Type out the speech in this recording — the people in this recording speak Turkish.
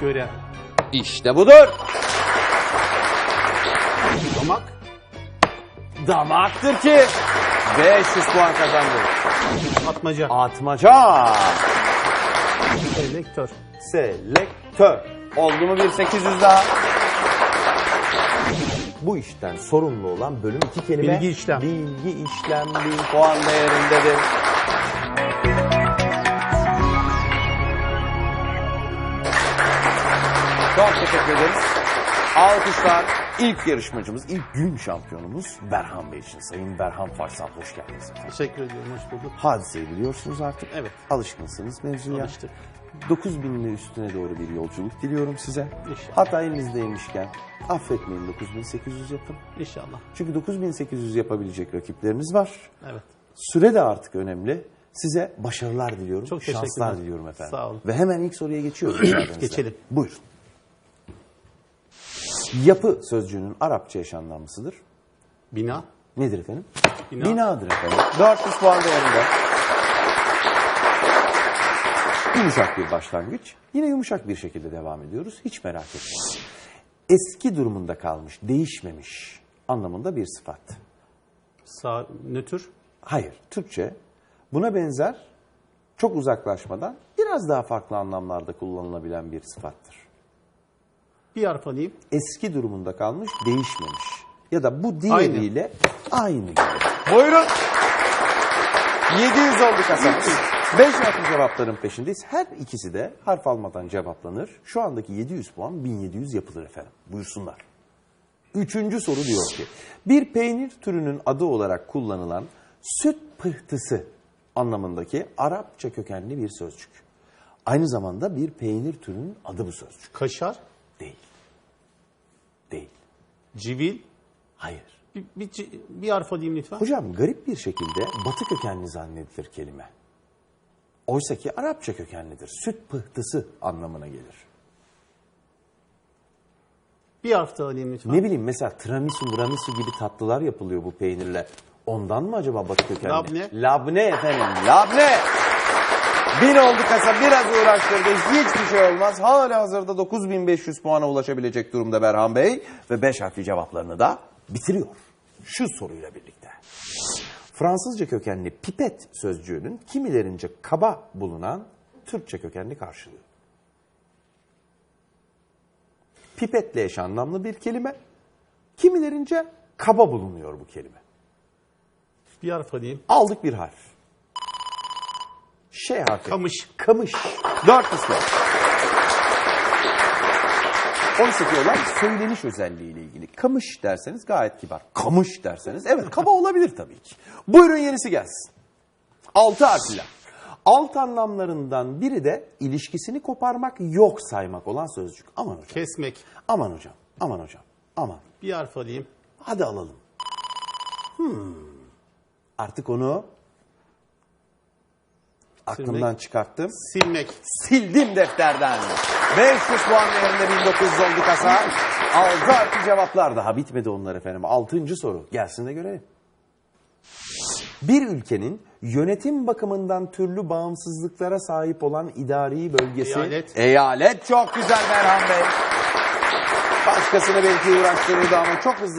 Göre. İşte budur. Damak. Damaktır ki 500 puan kazandı. Atmaca. Atmaca. Selektör. Selektör. Oldu mu bir 800 daha? Bu işten sorumlu olan bölüm iki kelime. Bilgi işlem. Bilgi işlem bin puan değerindedir. Çok teşekkür ederiz. Alkışlar ilk yarışmacımız, ilk gün şampiyonumuz Berhan Bey için. Sayın Berhan Farsal hoş geldiniz efendim. Teşekkür ediyorum. Hoş bulduk. Hadiseyi biliyorsunuz artık. Evet. Alışkınsınız mevzuya. Alıştık. 9000'in üstüne doğru bir yolculuk diliyorum size. İnşallah. Hatta elinizdeymişken affetmeyin 9800 yapın. İnşallah. Çünkü 9800 yapabilecek rakipleriniz var. Evet. Süre de artık önemli. Size başarılar diliyorum. Çok Şanslar teşekkürler. diliyorum efendim. Sağ olun. Ve hemen ilk soruya geçiyoruz. müsaadenizle. Geçelim. Buyurun. Yapı sözcüğünün Arapça eş anlamlısıdır. Bina. Nedir efendim? Bina. Binadır efendim. 400 puan değerinde. Yumuşak bir başlangıç. Yine yumuşak bir şekilde devam ediyoruz. Hiç merak etmeyin. Eski durumunda kalmış, değişmemiş anlamında bir sıfat. Sağ. Nötr. Hayır, Türkçe buna benzer çok uzaklaşmadan biraz daha farklı anlamlarda kullanılabilen bir sıfattır. Bir harf alayım. Eski durumunda kalmış, değişmemiş. Ya da bu diğeriyle aynı. gibi. Buyurun. 700 oldu kasamız. 5 harfli cevapların peşindeyiz. Her ikisi de harf almadan cevaplanır. Şu andaki 700 puan 1700 yapılır efendim. Buyursunlar. Üçüncü soru diyor ki, bir peynir türünün adı olarak kullanılan süt pıhtısı anlamındaki Arapça kökenli bir sözcük. Aynı zamanda bir peynir türünün adı bu sözcük. Kaşar. Değil. Civil. Hayır. Bir, bir, bir harf alayım lütfen. Hocam garip bir şekilde batı kökenli zannedilir kelime. Oysa ki Arapça kökenlidir. Süt pıhtısı anlamına gelir. Bir harf daha alayım lütfen. Ne bileyim mesela tiramisu, muramisu gibi tatlılar yapılıyor bu peynirle. Ondan mı acaba batı kökenli? Labne. Labne efendim, labne. Bin oldu kasa biraz uğraştırdı. Hiçbir şey olmaz. Hala hazırda 9500 puana ulaşabilecek durumda Berhan Bey. Ve 5 harfli cevaplarını da bitiriyor. Şu soruyla birlikte. Fransızca kökenli pipet sözcüğünün kimilerince kaba bulunan Türkçe kökenli karşılığı. Pipetle eş anlamlı bir kelime. Kimilerince kaba bulunuyor bu kelime. Bir harf alayım. Aldık bir harf. Şey harfi. Kamış. Kamış. Dört. Oysa ki olan söyleniş özelliğiyle ilgili. Kamış derseniz gayet kibar. Kamış derseniz evet kaba olabilir tabii ki. Buyurun yenisi gelsin. Altı harfler. Alt anlamlarından biri de ilişkisini koparmak, yok saymak olan sözcük. Aman hocam. Kesmek. Aman hocam. Aman hocam. Aman. Bir harf alayım. Hadi alalım. Hmm. Artık onu aklımdan çıkarttım. Silmek. Sildim defterden. 500 puan değerinde 1900 oldu kasa. Altı harfli cevaplar daha bitmedi onlar efendim. Altıncı soru. Gelsin de görelim. Bir ülkenin yönetim bakımından türlü bağımsızlıklara sahip olan idari bölgesi... Eyalet. Eyalet çok güzel Berhan Bey. Başkasını belki uğraştırırdı ama çok hızlı